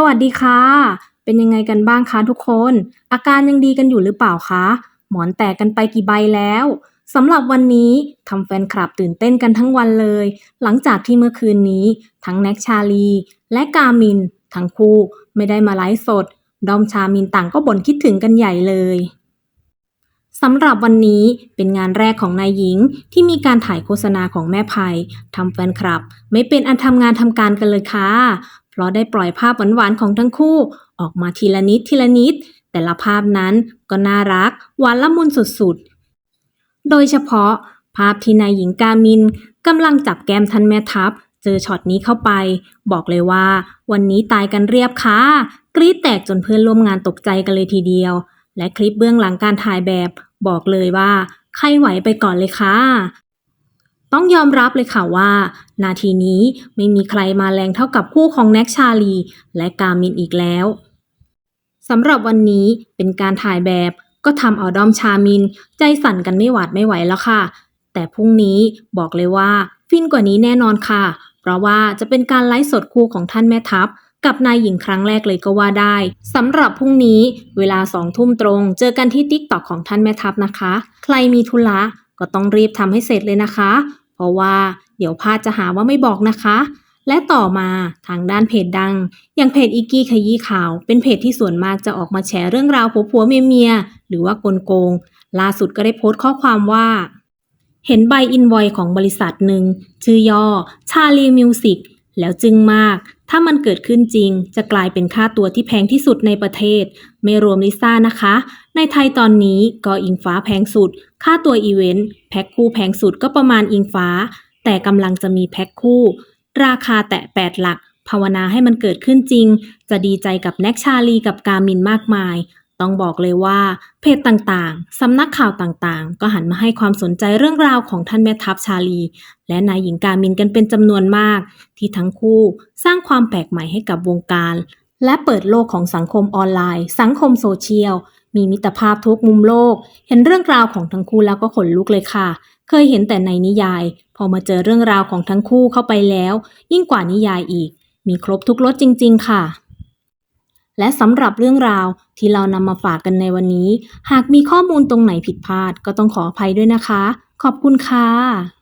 สวัสดีค่ะ เป็นยังไงกันบ้างคะทุกคน อาการยังดีกันอยู่หรือเปล่าคะ หมอนแตกกันไปกี่ใบแล้วสำหรับวันนี้ทำแฟนคลับตื่นเต้นกันทั้งวันเลย หลังจากที่เมื่อคืนนี้ ทั้งแน็กชาลี และกามิน ทั้งคู่ไม่ได้มาไลฟ์สด ดอมชามินต่างก็บ่นคิดถึงกันใหญ่เลยสำหรับวันนี้เป็นงานแรกของนายหญิงที่มีการถ่ายโฆษณาของแม่ไผ่ทำแฟนคลับ ไม่เป็นอันทำงานทำการกันเลยค่ะ ราะได้ปล่อยภาพหวานๆของทั้งคู่ ออกมาทีละนิดทีละนิด แต่ละภาพนั้นก็น่ารักหวานละมุนสุดๆ โดยเฉพาะ ภาพที่นายหญิงกามินกำลังจับแก้มท่านแม่ทัพ เจอช็อตนี้เข้าไป บอกเลยว่า วันนี้ตายกันเรียบค่ะกรี๊ดแตกจนเพื่อนร่วมงานตกใจกันเลยทีเดียว และคลิปเบื้องหลังการถ่ายแบบบอกเลยว่าใครไหวไปก่อนเลยค่ะต้องยอมรับเลยค่ะว่า นาทีนี้ไม่มีใครมาแรงเท่ากับคู่ของแน็กชาลี และกามินอีกแล้วสำหรับวันนี้เป็นการถ่ายแบบก็ทำเอาดอมชามิน ใจสั่นกันไม่หวาดไม่ไหวแล้วค่ะ แต่พรุ่งนี้บอกเลยว่า ฟินกว่านี้แน่นอนค่ะ เพราะว่าจะเป็นการไลฟ์สดคู่ของท่านแม่ทัพ กับนายหญิงครั้งแรกเลยก็ว่าได้สำหรับพรุ่งนี้เวลาสองทุ่มตรง เจอกันที่ติ๊กต็อกของท่านแม่ทัพนะคะ ใครมีธุระก็ต้องรีบทำให้เสร็จเลยนะคะ เพราะว่าเดี๋ยวพาดจะหาว่าไม่บอกนะคะ และต่อมาทางด้านเพจดัง อย่างเพจอีกี้ขยี้ข่าว เป็นเพจที่ส่วนมากจะออกมาแชร์เรื่องราวผัวผัวเมียเมียหรือว่ากลโกง ล่าสุดก็ได้โพสต์ข้อความว่าเห็นใบอินวอยของบริษัทหนึ่งชื่อย่อชาลีมิวสิก แล้วจึงมาก ถ้ามันเกิดขึ้นจริง จะกลายเป็นค่าตัวที่แพงที่สุดในประเทศ ไม่รวมลิซ่านะคะ ในไทยตอนนี้ก็อิงฟ้าแพงสุด ค่าตัวอีเวนต์แพ็คคู่แพงสุดก็ประมาณอิงฟ้า แต่กำลังจะมีแพ็คคู่ ราคาแตะ 8 หลัก ภาวนาให้มันเกิดขึ้นจริง จะดีใจกับแน็กชาลีกับกามินมากมาย ต้องบอกเลยว่าเพจต่างๆ สำนักข่าวต่างๆ ก็หันมาให้ความสนใจเรื่องราวของท่านแม่ทัพชาลี และนายหญิงกามินกันเป็นจำนวนมาก ที่ทั้งคู่สร้างความแปลกใหม่ให้กับวงการ และเปิดโลกของสังคมออนไลน์ สังคมโซเชียล มีมิตรภาพทุกมุมโลก เห็นเรื่องราวของทั้งคู่แล้วก็ขนลุกเลยค่ะ เคยเห็นแต่ในนิยาย พอมาเจอเรื่องราวของทั้งคู่เข้าไปแล้ว ยิ่งกว่านิยายอีก มีครบทุกรสจริง ๆ ค่ะ และสำหรับเรื่องราวที่เรานำมาฝากกันในวันนี้ หากมีข้อมูลตรงไหนผิดพลาดก็ต้องขออภัยด้วยนะคะ ขอบคุณค่ะ